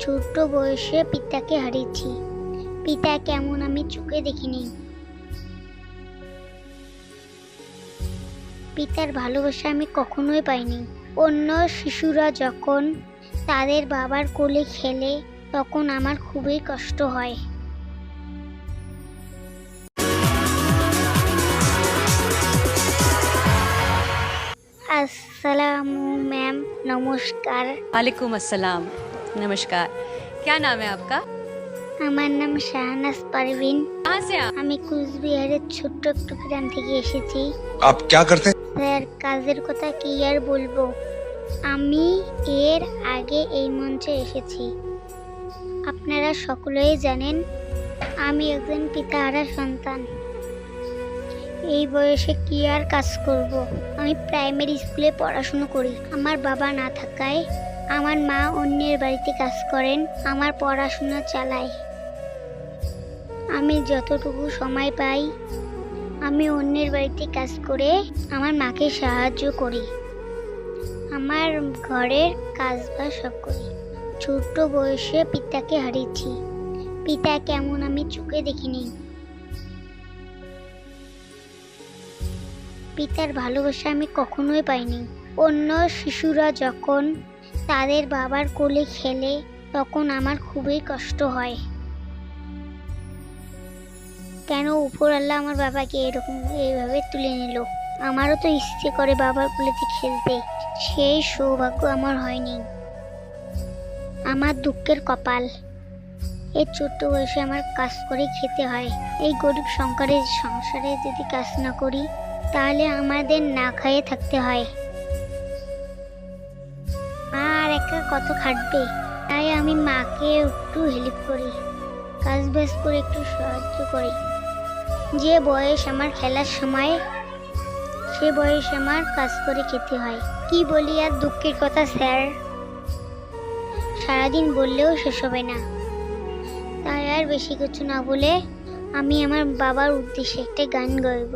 ছোট্ট বয়সে পিতাকে হারিয়েছি। পিতা কেমন আমি চোখে দেখিনি। পিতার ভালোবাসা আমি কখনোই পাইনি। অন্য শিশুরা যখন তাদের বাবার কোলে খেলে, তখন আমার খুবই কষ্ট হয়। আসসালামু ম্যাম, নমস্কার। ওয়ালাইকুম আসসালাম। नमस्कार क्या नाम है आपका আমার নাম শাহনাজ পারভিন कहाँ से आप আমি কুচবিহারের ছোট্ট একটু গ্রাম থেকে এসেছি आप क्या करते हैं স্যার কাজের কথা কি আর বলবো আমি এর আগে এই মঞ্চে এসেছি আপনারা সকলেই জানেন আমি একজন পিতাহারা সন্তান এই বয়সে কি আর কাজ করব আমি প্রাইমারি স্কুলে পড়াশুনো করি আমার বাবা না থাকায় আমার মা অন্যের বাড়িতে কাজ করেন, আমার পড়াশোনা চালায়। আমি যতটুকু সময় পাই, আমি অন্যের বাড়িতে কাজ করে আমার মাকে সাহায্য করি। আমার ঘরের কাজ বাজ সব করি। ছোট্ট বয়সে পিতাকে হারিয়েছি। পিতা কেমন আমি চোখে দেখিনি। পিতার ভালোবাসা আমি কখনোই পাইনি। অন্য শিশুরা যখন তাদের বাবার কোলে খেলে তখন আমার খুবই কষ্ট হয়। কেন উপর আল্লাহ আমার বাবাকে এরকম এইভাবে তুলে নিল? আমারও তো ইচ্ছে করে বাবার কোলেতে খেলতে। সেই সৌভাগ্য আমার হয়নি। আমার দুঃখের কপাল। এই ছোট্ট বয়সে আমার কাজ করে খেতে হয়। এই গরিব সংসারের সংসারে যদি কাজ না করি, তাহলে আমাদের না খাইয়ে থাকতে হয়। একা কত খাটবে? তাই আমি মাকে একটু হেল্প করি, কাজ বাজ করে একটু সাহায্য করি। যে বয়স আমার খেলার সময়, সে বয়স আমার কাজ করে খেতে হয়। কি বলি আর দুঃখের কথা, স্যার? সারাদিন বললেও শেষ হবে না। তাই আর বেশি কিছু না বলে আমি আমার বাবার উদ্দেশ্যে একটা গান গাইব।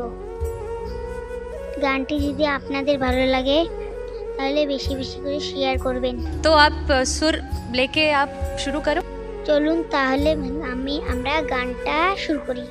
গানটি যদি আপনাদের ভালো লাগে তাহলে বেশি বেশি করে শেয়ার করবেন। তো আপ সুর লেকে আপ শুরু করো। চলুন তাহলে আমি আমরা গানটা শুরু করি।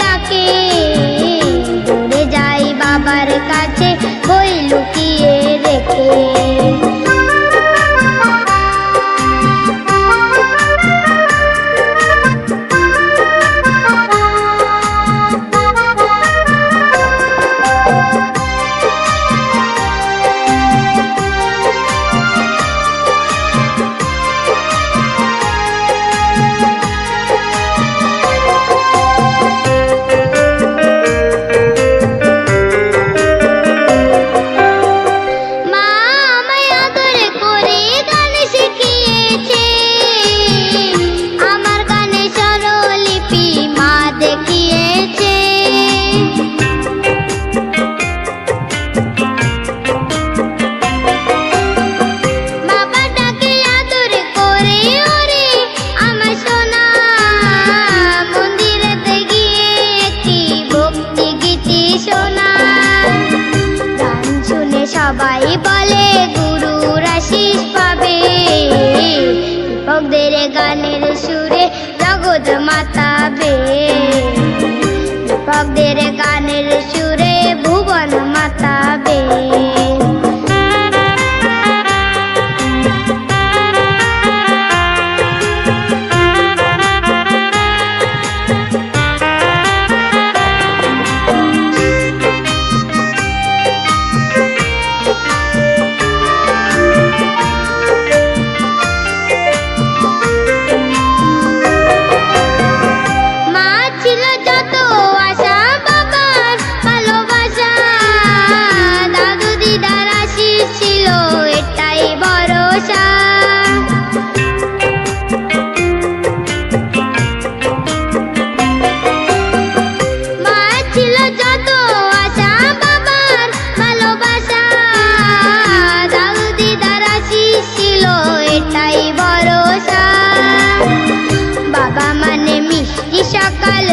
ডাকে। গানের সুরে জগৎ মাতাবে ভক্তের গান এটাই ভরসা। বাবা মানে মিষ্টি সকাল